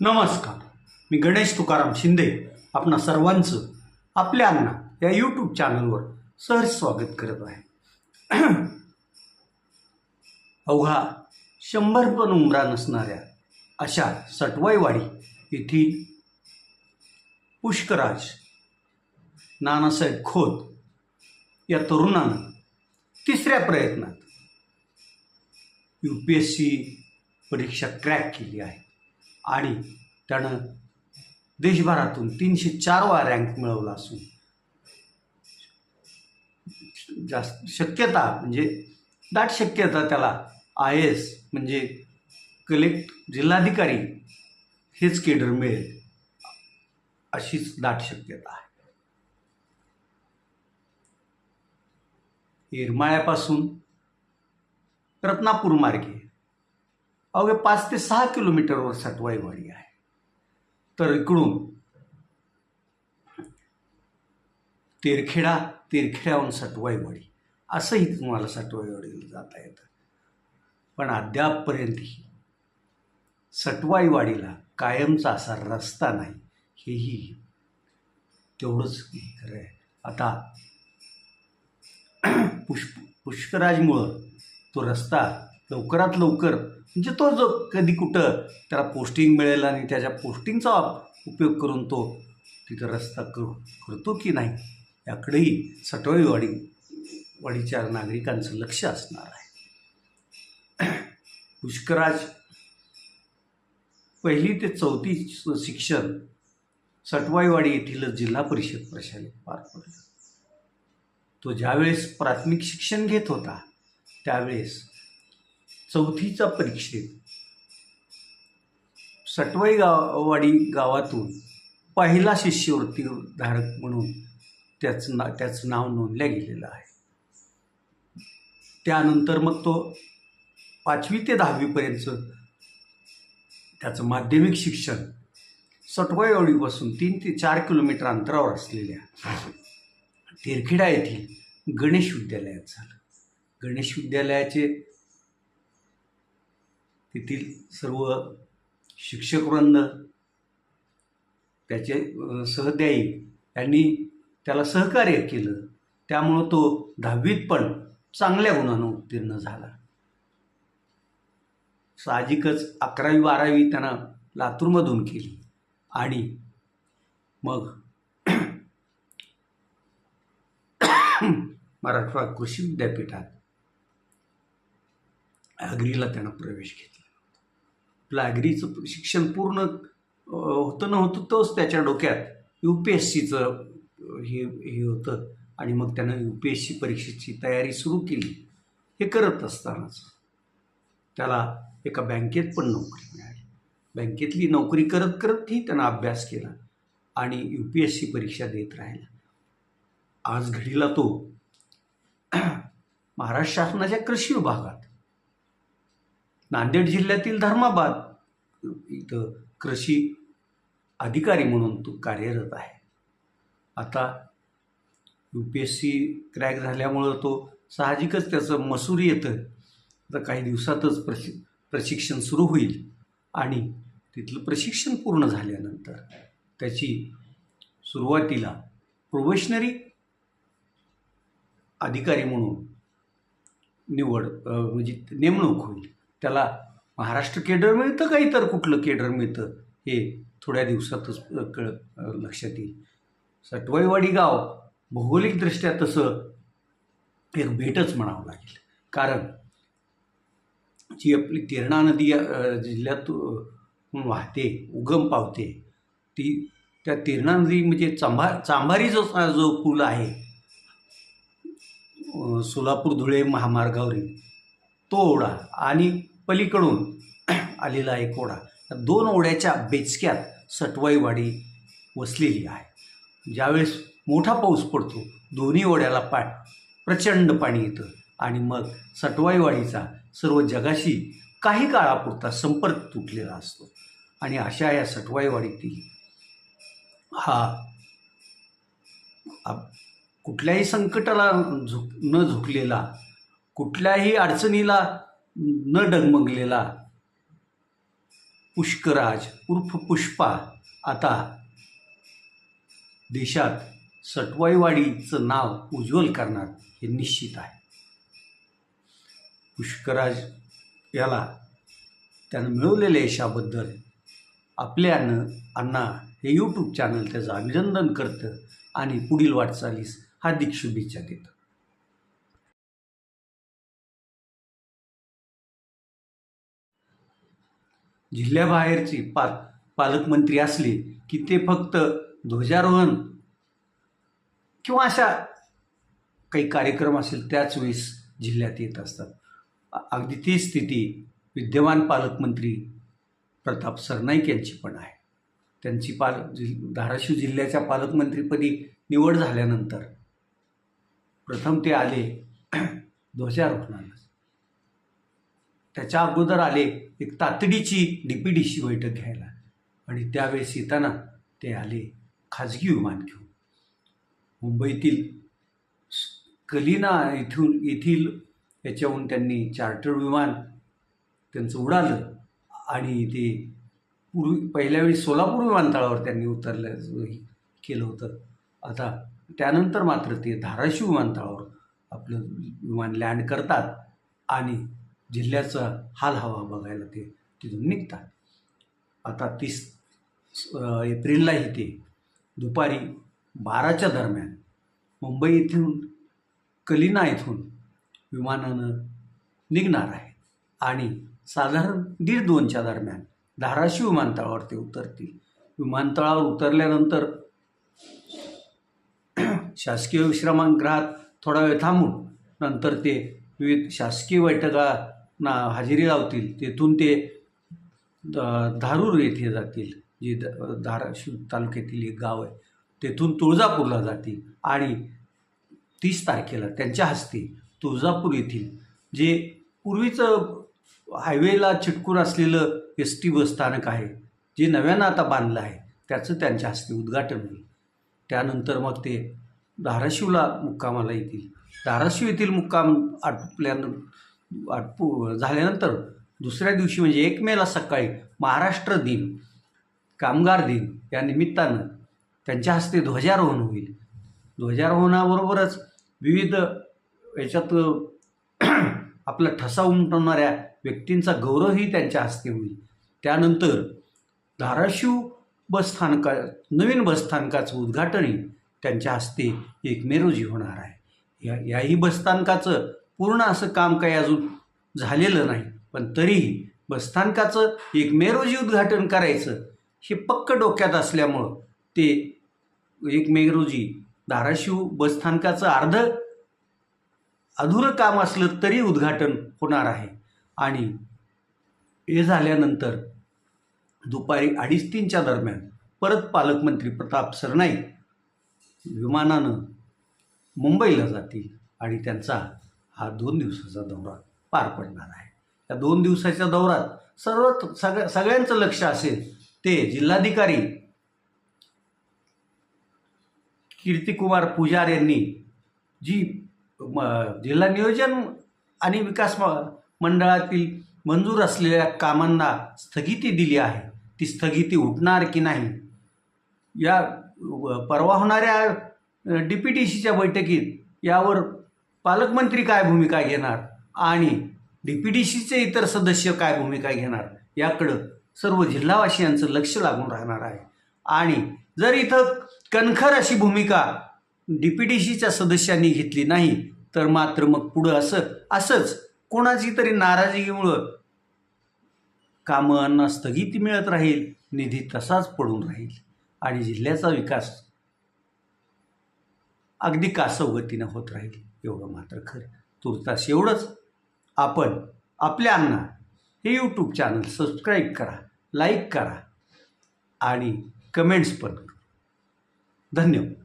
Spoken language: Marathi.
नमस्कार. मी गणेश तुकाराम शिंदे आपणा सर्वांचं आपल्या अण्णा या यूट्यूब चॅनलवर सहज स्वागत करत आहे. अवघा शंभर पण उमरा नसणाऱ्या अशा सटवाईवाडी येथील पुष्कराज नानासाहेब खोत या तरुणानं तिसऱ्या प्रयत्नात यू पी एस सी परीक्षा क्रॅक केली आहे. आणि त्यानं देशभरातून तीनशे चारवा रँक मिळवला असून. जास्त शक्यता म्हणजे दाट शक्यता त्याला आय एस म्हणजे कलेक्ट जिल्हाधिकारी हेच केडर मिळेल अशीच दाट शक्यता आहे. येरमाळ्यापासून रत्नापूर मार्गे अवघे पाच ते सहा किलोमीटरवर सटवाईवाडी आहे. तर इकडून तेरखेडा तेरखेड्याहून सटवाईवाडी असंही तुम्हाला सटवाईवाडीला जाता येतं. पण अद्यापपर्यंतही सटवाईवाडीला कायमचा असा रस्ता नाही हेही तेवढंच खरं आहे. आता पुष्प पुष्कराजमुळं तो रस्ता लवकरात लवकर म्हणजे तो जो कधी कुठं त्याला पोस्टिंग मिळेल आणि त्याच्या पोस्टिंगचा उपयोग करून तो तिथं रस्ता करू करतो की नाही याकडेही सटवाईवाडी वाडीच्या नागरिकांचं लक्ष असणार आहे. पुष्कराज पहिली ते चौथी शिक्षण सटवाईवाडी येथील जिल्हा परिषद प्रशालेत पार पडलं. तो ज्यावेळेस प्राथमिक शिक्षण घेत होता त्यावेळेस चौथीचा परीक्षेत सटवाई गाववाडी गावातून पहिला शिष्यवृत्ती धारक म्हणून त्याचं ना त्याचं नाव नोंदलं गेलेलं आहे. त्यानंतर मग तो पाचवी ते दहावीपर्यंतचं त्याचं माध्यमिक शिक्षण सटवाईवाडीपासून तीन ते चार किलोमीटर अंतरावर असलेल्या तेरखेडा येथील गणेश विद्यालयात झालं. गणेश विद्यालयाचे तेथील सर्व शिक्षकवृंद त्याचे सहध्यायी यांनी त्याला सहकार्य केलं. त्यामुळं तो दहावीत पण चांगल्या गुणानं उत्तीर्ण झाला. साहजिकच अकरावी बारावी त्यांना लातूरमधून केली. आणि मग मराठवाडा कृषी विद्यापीठात अग्रीला त्यानं प्रवेश घेतला. लागरीचं शिक्षण पूर्ण होतं नव्हतं तोच त्याच्या डोक्यात यू पी एस सीचं हे हे होतं. आणि मग त्यानं यू पी एस सी परीक्षेची तयारी सुरू केली. हे करत असतानाच त्याला एका बँकेत पण नोकरी मिळाली. बँकेतली नोकरी करत करतही त्यानं अभ्यास केला आणि यू पी एस सी परीक्षा देत राहिला. आज घडीला तो महाराष्ट्र शासनाच्या कृषी विभागात नांदेड जिल्ह्यातील धर्माबाद इथं कृषी अधिकारी म्हणून तो कार्यरत आहे. आता U P S C crack झाल्यामुळं तो साहजिकच त्याचं मसूर येतं. तर काही दिवसातच प्रशि प्रशिक्षण सुरू होईल आणि तिथलं प्रशिक्षण पूर्ण झाल्यानंतर त्याची सुरुवातीला प्रोबेशनरी अधिकारी म्हणून निवड म्हणजे नेमणूक होईल. त्याला महाराष्ट्र केडर मिळतं का इतर कुठलं केडर मिळतं? हे थोड्या दिवसातच कळ लक्षात येईल. सटवाईवाडी गाव भौगोलिकदृष्ट्या तसं एक भेटच म्हणावं लागेल. कारण जी आपली तेरणा नदी जिल्ह्यात जिल्ह्यातून वाहते उगम पावते ती त्या तेरणा नदी म्हणजे चांभा चांभारी जो जो पूल आहे सोलापूर धुळे महामार्गावरील तो ओढा आणि पलीकडून आलेला एक ओढा दोन ओढ्याच्या बेचक्यात सटवाईवाडी वसलेली आहे. ज्यावेळेस मोठा पाऊस पडतो दोन्ही ओढ्याला पा प्रचंड पाणी येतं आणि मग सटवाईवाडीचा सर्व जगाशी काही काळापुरता संपर्क तुटलेला असतो. आणि अशा या सटवाईवाडीतील हा कुठल्याही संकटाला झुक न झुकलेला कुठल्याही अडचणीला न डगमगलेला पुष्कराज उर्फ पुष्पा आता देशात सटवाईवाडीचं नाव उज्ज्वल करणार हे निश्चित आहे. पुष्कराज याला त्यानं मिळवलेल्या यशाबद्दल आपल्यानं अण्णा हे यूट्यूब चॅनल त्याचं अभिनंदन करतं आणि पुढील वाटचालीस हार्दिक शुभेच्छा देतं. जिल्ह्याबाहेरची पा पालकमंत्री असले की ते फक्त ध्वजारोहण किंवा अशा काही कार्यक्रम असेल त्याच वेळेस जिल्ह्यात येत असतात. अगदी ती स्थिती विद्यमान पालकमंत्री प्रताप सरनाईक यांची पण आहे. त्यांची पाल जि धाराशिव जिल्ह्याच्या पालकमंत्रीपदी निवड झाल्यानंतर प्रथम ते आले ध्वजारोहणाला त्याच्या अगोदर आले एक तातडीची डी पी डी सी बैठक घ्यायला. आणि त्यावेळेस येताना ते आले खाजगी विमान घेऊन. मुंबईतील कलिना येथून येथील याच्याहून त्यांनी चार्टर विमान त्यांचं उडालं आणि ते पूर्वी पहिल्या वेळी सोलापूर विमानतळावर त्यांनी उतरलं केलं होतं. आता त्यानंतर मात्र ते धाराशिव विमानतळावर आपलं विमान लँड करतात आणि जिल्ह्याचा हाल हवा बघायला ते तिथून निघतात. आता तीस एप्रिलला एप्रिललाही ते दुपारी बाराच्या दरम्यान मुंबई येथून कलिना येथून विमानानं निघणार आहे. आणि साधारण दीड दोनच्या दरम्यान धाराशिव विमानतळावर ते उतरतील. विमानतळावर उतरल्यानंतर शासकीय विश्रामगृहात थोडा वेळ थांबून नंतर ते विविध शासकीय बैठका ना हजेरी लावतील तेथून ते धारूर येथे जातील जे द- धाराशिव तालुक्यातील एक गाव आहे तेथून तुळजापूरला जातील आणि तीस तारखेला त्यांच्या हस्ते तुळजापूर येथील जे पूर्वीचं हायवेला चिटकून असलेलं एस टी बस स्थानक आहे जे नव्यानं आता बांधलं आहे त्याचं त्यांच्या हस्ते उद्घाटन होईल. त्यानंतर मग ते धाराशिवला मुक्कामाला येतील. धाराशिव येथील मुक्काम आटोपल्यानं पू झाल्यानंतर दुसऱ्या दिवशी म्हणजे एक मेला सकाळी महाराष्ट्र दिन कामगार दिन या निमित्तानं त्यांच्या हस्ते ध्वजारोहण होईल. ध्वजारोहणाबरोबरच विविध याच्यात आपला ठसा उमटवणाऱ्या व्यक्तींचा गौरवही त्यांच्या हस्ते होईल. त्यानंतर धाराशिव बसस्थानका नवीन बसस्थानकाचं उद्घाटनही त्यांच्या हस्ते एक मे रोजी होणार आहे. या याही बसस्थानकाचं पूर्ण असं काम काही अजून झालेलं नाही. पण तरीही बसस्थानकाचं एक मे रोजी उद्घाटन करायचं हे पक्क डोक्यात असल्यामुळं ते एक मे रोजी धाराशिव बसस्थानकाचं अर्ध अधुरं काम असलं तरी उद्घाटन होणार आहे. आणि हे झाल्यानंतर दुपारी अडीच तीनच्या दरम्यान परत पालकमंत्री प्रताप सरनाईक विमानानं मुंबईला जातील आणि त्यांचा हा दोन दिवसाचा दौरा पार पडणार आहे. या दोन दिवसाच्या दौऱ्यात सर्व सगळ्या सगळ्यांचं लक्ष असेल ते जिल्हाधिकारी कीर्तिकुमार पुजार यांनी जी म जिल्हा नियोजन आणि विकास मंडळातील मंजूर असलेल्या कामांना स्थगिती दिली आहे. ती स्थगिती उठणार की नाही? या परवा होणाऱ्या डी पी टी सीच्या बैठकीत यावर पालकमंत्री काय भूमिका घेणार आणि डी पी डी सीचे इतर सदस्य काय भूमिका घेणार याकडं सर्व जिल्हावासियांचं लक्ष लागून राहणार आहे. आणि जर इथं कणखर अशी भूमिका डी पी डी सीच्या सदस्यांनी घेतली नाही तर मात्र मग पुढं असं असंच कोणाची तरी नाराजीमुळं कामांना स्थगिती मिळत राहील निधी तसाच पडून राहील. आणि जिल्ह्याचा विकास अगदी कासवगतीनं होत राहील. एवढं मात्र खरं. तुर्तास एवढंच. आपण आपल्या हे यूट्यूब चॅनल सबस्क्राईब करा लाईक करा आणि कमेंट्स पण धन्यवाद.